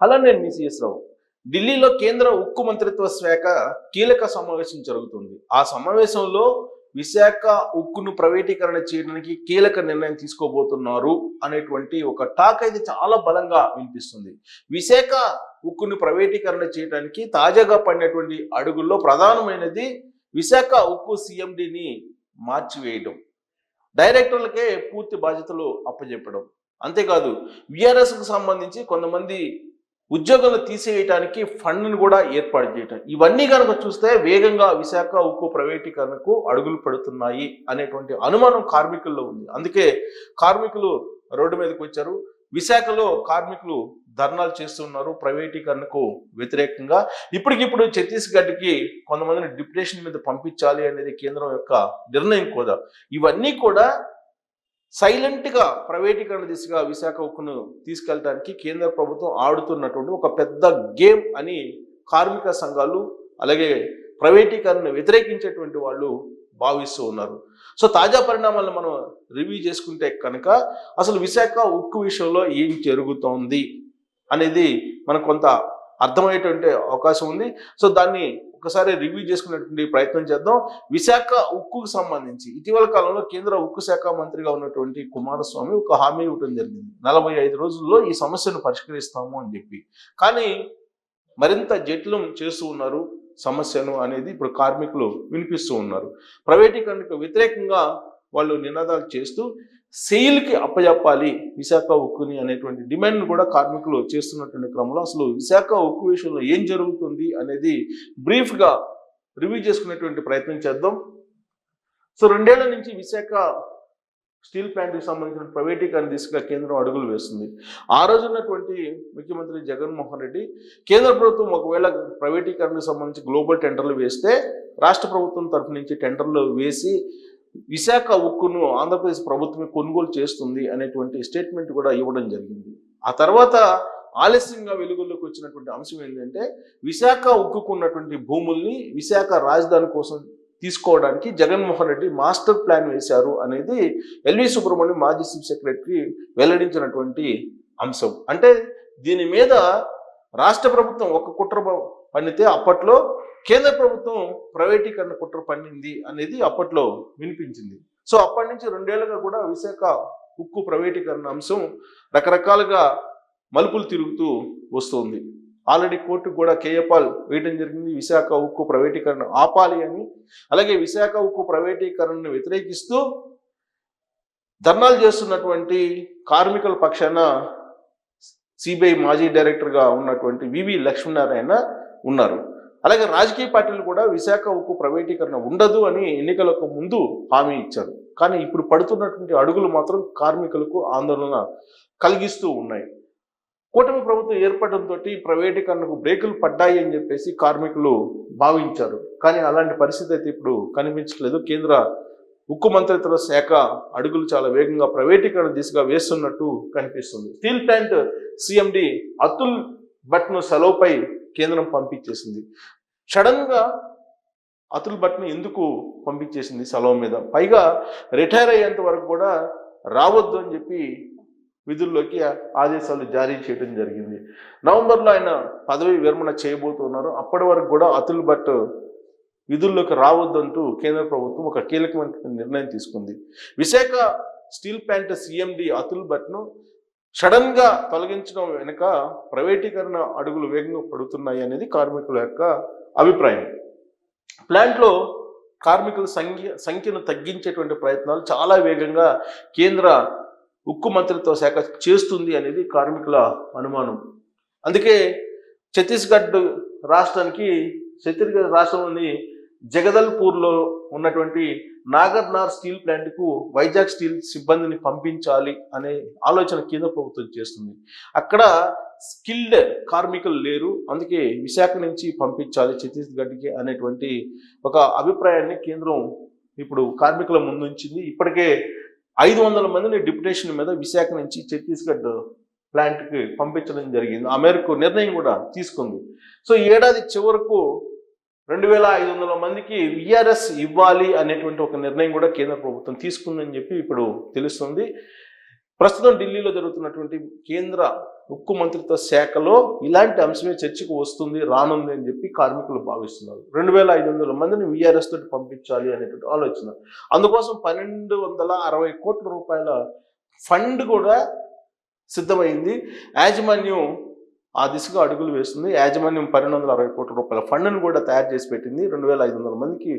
అలా నేను మీ సిఎస్ రావు. ఢిల్లీలో కేంద్ర ఉక్కు మంత్రిత్వ శాఖ కీలక సమావేశం జరుగుతుంది. ఆ సమావేశంలో విశాఖ ఉక్కును ప్రైవేటీకరణ చేయడానికి కీలక నిర్ణయం తీసుకోబోతున్నారు అనేటువంటి ఒక టాక్ అయితే చాలా బలంగా వినిపిస్తుంది. విశాఖ ఉక్కును ప్రైవేటీకరణ చేయడానికి తాజాగా పడినటువంటి అడుగుల్లో ప్రధానమైనది విశాఖ ఉక్కు సిఎండిని మార్చివేయడం. డైరెక్టర్లకే పూర్తి బాధ్యతలు అప్పచెప్పడం అంతేకాదు విఆర్ఎస్కు సంబంధించి కొంతమంది ఉద్యోగాలు తీసేయటానికి ఫండ్ను కూడా ఏర్పాటు చేయటం. ఇవన్నీ కనుక చూస్తే వేగంగా విశాఖ ఉక్కు ప్రైవేటీకరణకు అడుగులు పడుతున్నాయి అనేటువంటి అనుమానం కార్మికుల్లో ఉంది. అందుకే కార్మికులు రోడ్డు మీదకి వచ్చారు. విశాఖలో కార్మికులు ధర్నాలు చేస్తున్నారు ప్రైవేటీకరణకు వ్యతిరేకంగా. ఇప్పటికిప్పుడు ఛత్తీస్గఢ్కి కొంతమందిని డిప్యుటేషన్ మీద పంపించాలి అనేది కేంద్రం యొక్క నిర్ణయం కూడా. ఇవన్నీ కూడా సైలెంట్గా ప్రైవేటీకరణ దిశగా విశాఖ ఉక్కును తీసుకెళ్ళడానికి కేంద్ర ప్రభుత్వం ఆడుతున్నటువంటి ఒక పెద్ద గేమ్ అని కార్మిక సంఘాలు అలాగే ప్రైవేటీకరణను వ్యతిరేకించేటువంటి వాళ్ళు భావిస్తూ ఉన్నారు. సో తాజా పరిణామాలను మనం రివ్యూ చేసుకుంటే కనుక అసలు విశాఖ ఉక్కు విషయంలో ఏం జరుగుతోంది అనేది మనకు కొంత అర్థమయ్యేటువంటి అవకాశం ఉంది. సో దాన్ని ఒకసారి రివ్యూ చేసుకునేటువంటి ప్రయత్నం చేద్దాం. విశాఖ ఉక్కుకు సంబంధించి ఇటీవల కాలంలో కేంద్ర ఉక్కు శాఖ మంత్రిగా ఉన్నటువంటి కుమారస్వామి ఒక హామీ ఇవ్వడం జరిగింది. నలభై ఐదు రోజుల్లో ఈ సమస్యను పరిష్కరిస్తాము అని చెప్పి. కానీ మరింత జటిలం చేస్తూ ఉన్నారు సమస్యను అనేది ఇప్పుడు కార్మికులు వినిపిస్తూ ఉన్నారు. ప్రైవేటీకరణకు వ్యతిరేకంగా వాళ్ళు నినాదాలు చేస్తూ సెయిల్కి అప్పజెప్పాలి విశాఖ ఉక్కుని అనేటువంటి డిమాండ్ను కూడా కార్మికులు చేస్తున్నటువంటి క్రమంలో అసలు విశాఖ ఉక్కు విషయంలో ఏం జరుగుతుంది అనేది బ్రీఫ్గా రివ్యూ చేసుకునేటువంటి ప్రయత్నం చేద్దాం. సో రెండేళ్ళ నుంచి విశాఖ స్టీల్ ప్లాంట్కి సంబంధించిన ప్రైవేటీకరణ దిశగా కేంద్రం అడుగులు వేస్తుంది. ఆ రోజు ఉన్నటువంటి ముఖ్యమంత్రి జగన్మోహన్ రెడ్డి కేంద్ర ప్రభుత్వం ఒకవేళ ప్రైవేటీకరణకు సంబంధించి గ్లోబల్ టెండర్లు వేస్తే రాష్ట్ర ప్రభుత్వం తరఫు నుంచి టెండర్లు వేసి విశాఖ ఉక్కును ఆంధ్రప్రదేశ్ ప్రభుత్వమే కొనుగోలు చేస్తుంది అనేటువంటి స్టేట్మెంట్ కూడా ఇవ్వడం జరిగింది. ఆ తర్వాత ఆలస్యంగా వెలుగులోకి వచ్చినటువంటి అంశం ఏంటంటే విశాఖ ఉక్కుకున్నటువంటి భూముల్ని విశాఖ రాజధాని కోసం తీసుకోవడానికి జగన్మోహన్ రెడ్డి మాస్టర్ ప్లాన్ వేశారు అనేది ఎల్వి సుబ్రహ్మణ్యం మాజీ చీఫ్ సెక్రటరీ వెల్లడించినటువంటి అంశం. అంటే దీని మీద రాష్ట్ర ప్రభుత్వం ఒక కుట్ర పన్నితే అప్పట్లో కేంద్ర ప్రభుత్వం ప్రైవేటీకరణ కుట్ర పన్నింది అనేది అప్పట్లో వినిపించింది. సో అప్పటి నుంచి రెండేళ్ళుగా కూడా విశాఖ ఉక్కు ప్రైవేటీకరణ అంశం రకరకాలుగా మలుపులు తిరుగుతూ వస్తుంది. ఆల్రెడీ కోర్టుకు కూడా కేఏపాల్ వేయడం జరిగింది. విశాఖ ఉక్కు ప్రైవేటీకరణ ఆపాలి అని. అలాగే విశాఖ ఉక్కు ప్రైవేటీకరణను వ్యతిరేకిస్తూ ధర్నాలు చేస్తున్నటువంటి కార్మికుల పక్షాన సిబిఐ మాజీ డైరెక్టర్గా ఉన్నటువంటి వివి లక్ష్మీనారాయణ ఉన్నారు. అలాగే రాజకీయ పార్టీలు కూడా విశాఖ ఉక్కు ప్రైవేటీకరణ ఉండదు అని ఎన్నికలకు ముందు హామీ ఇచ్చారు. కానీ ఇప్పుడు పడుతున్నటువంటి అడుగులు మాత్రం కార్మికులకు ఆందోళన కలిగిస్తూ ఉన్నాయి. కూటమి ప్రభుత్వం ఏర్పడంతో ప్రైవేటీకరణకు బ్రేకులు పడ్డాయి అని చెప్పేసి కార్మికులు భావించారు. కానీ అలాంటి పరిస్థితి అయితే ఇప్పుడు కనిపించలేదు కేంద్ర ఉక్కు మంత్రిత్వ శాఖ అడుగులు చాలా వేగంగా ప్రైవేటీకరణ దిశగా వేస్తున్నట్టు కనిపిస్తుంది. స్టీల్ ప్లాంట్ సిఎండి అతుల్ భట్ను సెలవుపై కేంద్రం పంపించేసింది. సడన్గా అతుల్ భట్ని ఎందుకు పంపించేసింది సెలవు మీద? పైగా రిటైర్ అయ్యేంత వరకు కూడా రావద్దు అని చెప్పి విధుల్లోకి ఆదేశాలు జారీ చేయడం జరిగింది. నవంబర్లో ఆయన పదవి విరమణ చేయబోతున్నారు. అప్పటి వరకు కూడా అతుల్ భట్ విధుల్లోకి రావద్దంటూ కేంద్ర ప్రభుత్వం ఒక కీలకమైన నిర్ణయం తీసుకుంది. Visakha steel plant CMD Atul భట్ను సడన్గా తొలగించడం వెనుక ప్రైవేటీకరణ అడుగులు వేగంగా పడుతున్నాయి అనేది కార్మికుల యొక్క అభిప్రాయం. ప్లాంట్లో కార్మికుల సంఖ్య సంఖ్యను తగ్గించేటువంటి ప్రయత్నాలు చాలా వేగంగా కేంద్ర ఉక్కు మంత్రిత్వ శాఖ చేస్తుంది అనేది కార్మికుల అనుమానం. అందుకే ఛత్తీస్గఢ్ రాష్ట్రానికి ఛత్తీస్గఢ్ రాష్ట్రంలోని జగదల్పూర్లో ఉన్నటువంటి నాగర్నార్ స్టీల్ ప్లాంట్కు వైజాగ్ స్టీల్ సిబ్బందిని పంపించాలి అనే ఆలోచన కేంద్ర ప్రభుత్వం చేస్తుంది. అక్కడ స్కిల్డ్ కార్మికులు లేరు. అందుకే విశాఖ నుంచి పంపించాలి ఛత్తీస్గఢ్కి అనేటువంటి ఒక అభిప్రాయాన్ని కేంద్రం ఇప్పుడు కార్మికుల ముందుంచింది. ఇప్పటికే ఐదు వందల మందిని డిప్యుటేషన్ మీద విశాఖ నుంచి ఛత్తీస్గఢ్ ప్లాంట్కి పంపించడం జరిగింది. ఆ మేరకు నిర్ణయం కూడా తీసుకుంది. సో ఏడాది చివరకు రెండు వేల ఐదు వందల మందికి విఆర్ఎస్ ఇవ్వాలి అనేటువంటి ఒక నిర్ణయం కూడా కేంద్ర ప్రభుత్వం తీసుకుందని చెప్పి ఇప్పుడు తెలుస్తుంది. ప్రస్తుతం ఢిల్లీలో జరుగుతున్నటువంటి కేంద్ర ఉక్కు మంత్రిత్వ శాఖలో ఇలాంటి అంశమే చర్చకు వస్తుంది రానుంది అని చెప్పి కార్మికులు భావిస్తున్నారు. రెండు వేల ఐదు వందల మందిని విఆర్ఎస్ తోటి పంపించాలి అనేటువంటి ఆలోచన. అందుకోసం పన్నెండు వందల అరవై కోట్ల రూపాయల ఫండ్ కూడా సిద్ధమైంది. యాజమాన్యం ఆ దిశగా అడుగులు వేస్తుంది. యాజమాన్యం పన్నెండు వందల అరవై కోట్ల రూపాయల ఫండ్ను కూడా తయారు చేసి పెట్టింది. రెండు వేల ఐదు వందల మందికి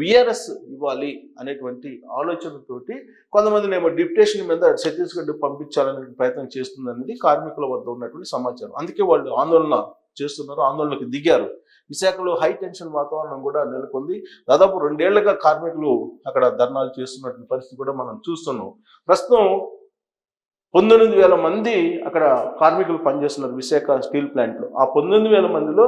విఆర్ఎస్ ఇవ్వాలి అనేటువంటి ఆలోచనతోటి కొంతమందిని ఏమో డిప్యుటేషన్ మీద ఛత్తీస్గఢ్ పంపించాలనే ప్రయత్నం చేస్తుంది అనేది కార్మికుల వద్ద ఉన్నటువంటి సమాచారం. అందుకే వాళ్ళు ఆందోళన చేస్తున్నారు ఆందోళనకు దిగారు. విశాఖలో హై టెన్షన్ వాతావరణం కూడా నెలకొంది. దాదాపు రెండేళ్ళుగా కార్మికులు అక్కడ ధర్నాలు చేస్తున్నటువంటి పరిస్థితి కూడా మనం చూస్తున్నాం. ప్రస్తుతం పంతొమ్మిది వేల మంది అక్కడ కార్మికులు పనిచేస్తున్నారు విశాఖ స్టీల్ ప్లాంట్లో. ఆ పంతొమ్మిది వేల మందిలో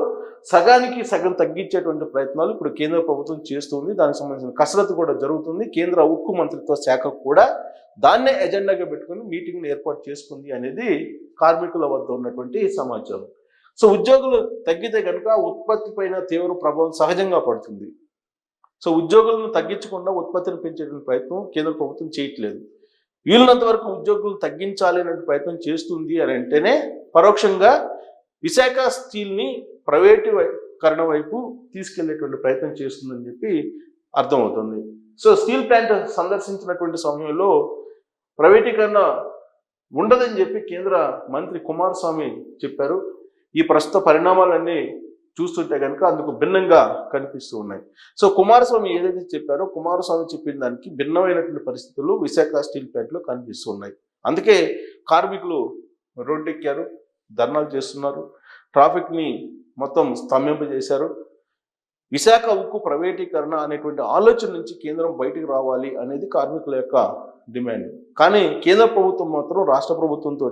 సగానికి సగం తగ్గించేటువంటి ప్రయత్నాలు ఇప్పుడు కేంద్ర ప్రభుత్వం చేస్తుంది. దానికి సంబంధించిన కసరత్తు కూడా జరుగుతుంది. కేంద్ర ఉక్కు మంత్రిత్వ శాఖ కూడా దాన్నే ఎజెండాగా పెట్టుకుని మీటింగ్ను ఏర్పాటు చేసుకుంది అనేది కార్మికుల వద్ద ఉన్నటువంటి సమాచారం. సో ఉద్యోగులు తగ్గితే కనుక ఉత్పత్తి పైన తీవ్ర ప్రభావం సహజంగా పడుతుంది. సో ఉద్యోగులను తగ్గించకుండా ఉత్పత్తిని పెంచేటువంటి ప్రయత్నం కేంద్ర ప్రభుత్వం చేయట్లేదు. వీలున్నంత వరకు ఉద్యోగులు తగ్గించాలి అనే ప్రయత్నం చేస్తుంది అని అంటేనే పరోక్షంగా విశాఖ స్టీల్ని ప్రైవేటీకరణ వైపు తీసుకెళ్ళేటువంటి ప్రయత్నం చేస్తుందని చెప్పి అర్థమవుతుంది. సో స్టీల్ ప్లాంట్ సందర్శించినటువంటి సమయంలో ప్రైవేటీకరణ ఉండదని చెప్పి కేంద్ర మంత్రి కుమారస్వామి చెప్పారు. ఈ ప్రస్తుత పరిణామాలన్నీ చూస్తుంటే కనుక అందుకు భిన్నంగా కనిపిస్తూ ఉన్నాయి. సో కుమారస్వామి ఏదైతే చెప్పారో కుమారస్వామి చెప్పిన దానికి భిన్నమైనటువంటి పరిస్థితులు విశాఖ స్టీల్ ప్లాంట్లో కనిపిస్తూ ఉన్నాయి. అందుకే కార్మికులు రోడ్డెక్కారు ధర్నాలు చేస్తున్నారు ట్రాఫిక్ని మొత్తం స్తంభింపజేశారు. విశాఖ ఉక్కు ప్రైవేటీకరణ అనేటువంటి ఆలోచన నుంచి కేంద్రం బయటకు రావాలి అనేది కార్మికుల యొక్క డిమాండ్. కానీ కేంద్ర ప్రభుత్వం మాత్రం రాష్ట్ర ప్రభుత్వంతో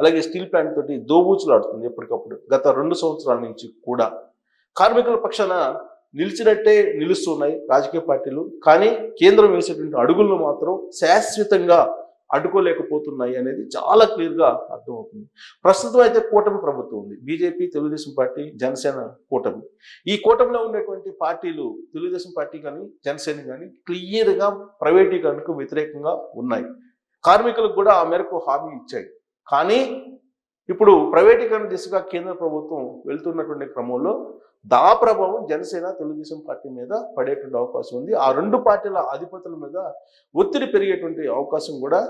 అలాగే స్టీల్ ప్లాంట్ తోటి దోబూచులాడుతుంది ఎప్పటికప్పుడు. గత రెండు సంవత్సరాల నుంచి కూడా. కార్మికుల పక్షాన నిలిచినట్టే నిలుస్తున్నాయి రాజకీయ పార్టీలు. కానీ కేంద్రం వేసేటువంటి అడుగులను మాత్రం శాశ్వతంగా అడ్డుకోలేకపోతున్నాయి అనేది చాలా క్లియర్గా అర్థమవుతుంది. ప్రస్తుతం అయితే కూటమి ప్రభుత్వం ఉంది. బీజేపీ తెలుగుదేశం పార్టీ జనసేన కూటమి. ఈ కూటమిలో ఉండేటువంటి పార్టీలు తెలుగుదేశం పార్టీ కానీ జనసేన కానీ క్లియర్గా ప్రైవేటీకరణకు వ్యతిరేకంగా ఉన్నాయి. కార్మికులకు కూడా ఆ మేరకు హామీ ఇచ్చాయి. కానీ ఇప్పుడు ప్రైవేటీకరణ దిశగా కేంద్ర ప్రభుత్వం వెళ్తున్నటువంటి క్రమంలో దా ప్రభావం జనసేన తెలుగుదేశం పార్టీ మీద పడేటువంటి అవకాశం ఉంది. ఆ రెండు పార్టీల ఆధిపతుల మీద ఒత్తిడి పెరిగేటువంటి అవకాశం కూడా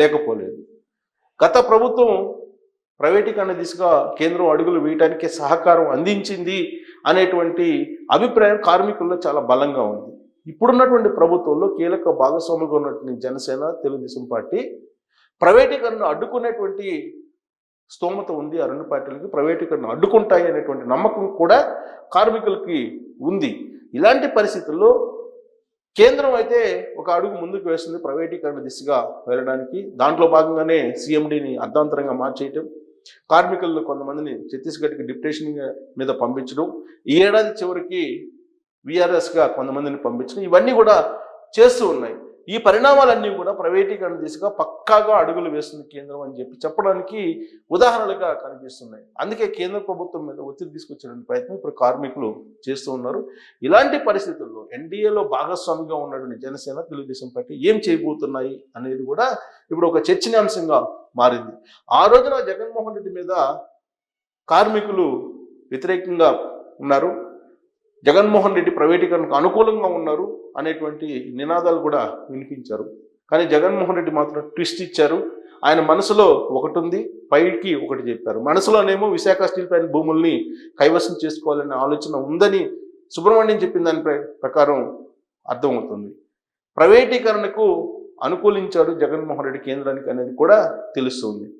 లేకపోలేదు. గత ప్రభుత్వం ప్రైవేటీకరణ దిశగా కేంద్రం అడుగులు వేయడానికి సహకారం అందించింది అనేటువంటి అభిప్రాయం కార్మికుల్లో చాలా బలంగా ఉంది. ఇప్పుడున్నటువంటి ప్రభుత్వంలో కీలక భాగస్వాములుగా ఉన్నటువంటి జనసేన తెలుగుదేశం పార్టీ ప్రైవేటీకరణను అడ్డుకునేటువంటి స్తోమత ఉంది ఆ రెండు పార్టీలకి ప్రైవేటీకరణ అడ్డుకుంటాయి అనేటువంటి నమ్మకం కూడా కార్మికులకి ఉంది. ఇలాంటి పరిస్థితుల్లో కేంద్రం అయితే ఒక అడుగు ముందుకు వేస్తుంది ప్రైవేటీకరణ దిశగా వెళ్ళడానికి. దాంట్లో భాగంగానే సీఎండీని అర్ధాంతరంగా మార్చేయటం కార్మికుల్లో కొంతమందిని ఛత్తీస్గఢ్కి డిప్యుటేషన్ మీద పంపించడం ఈ ఏడాది చివరికి విఆర్ఎస్గా కొంతమందిని పంపించడం ఇవన్నీ కూడా చేస్తూ ఉన్నాయి. ఈ పరిణామాలన్నీ కూడా ప్రైవేటీకరణ దిశగా పక్కాగా అడుగులు వేస్తుంది కేంద్రం అని చెప్పి చెప్పడానికి ఉదాహరణలుగా కనిపిస్తున్నాయి. అందుకే కేంద్ర ప్రభుత్వం మీద ఒత్తిడి తీసుకొచ్చేటువంటి ప్రయత్నం ఇప్పుడు కార్మికులు చేస్తూ ఉన్నారు. ఇలాంటి పరిస్థితుల్లో ఎన్డీఏలో భాగస్వామిగా ఉన్నటువంటి జనసేన తెలుగుదేశం పార్టీ ఏం చేయబోతున్నాయి అనేది కూడా ఇప్పుడు ఒక చర్చనీయాంశంగా మారింది. ఆ రోజున జగన్మోహన్ రెడ్డి మీద కార్మికులు వ్యతిరేకంగా ఉన్నారు. జగన్మోహన్ రెడ్డి ప్రైవేటీకరణకు అనుకూలంగా ఉన్నారు అనేటువంటి నినాదాలు కూడా వినిపించారు. కానీ జగన్మోహన్ రెడ్డి మాత్రం ట్విస్ట్ ఇచ్చారు. ఆయన మనసులో ఒకటి ఉంది పైకి ఒకటి చెప్పారు. మనసులోనేమో విశాఖ స్టీల్ ప్లాంట్ భూముల్ని కైవసం చేసుకోవాలనే ఆలోచన ఉందని సుబ్రహ్మణ్యం చెప్పిన దాని ప్ర- ప్రకారం అర్థమవుతుంది. ప్రైవేటీకరణకు అనుకూలించాడు జగన్మోహన్ రెడ్డి కేంద్రానికి అనేది కూడా తెలుస్తుంది.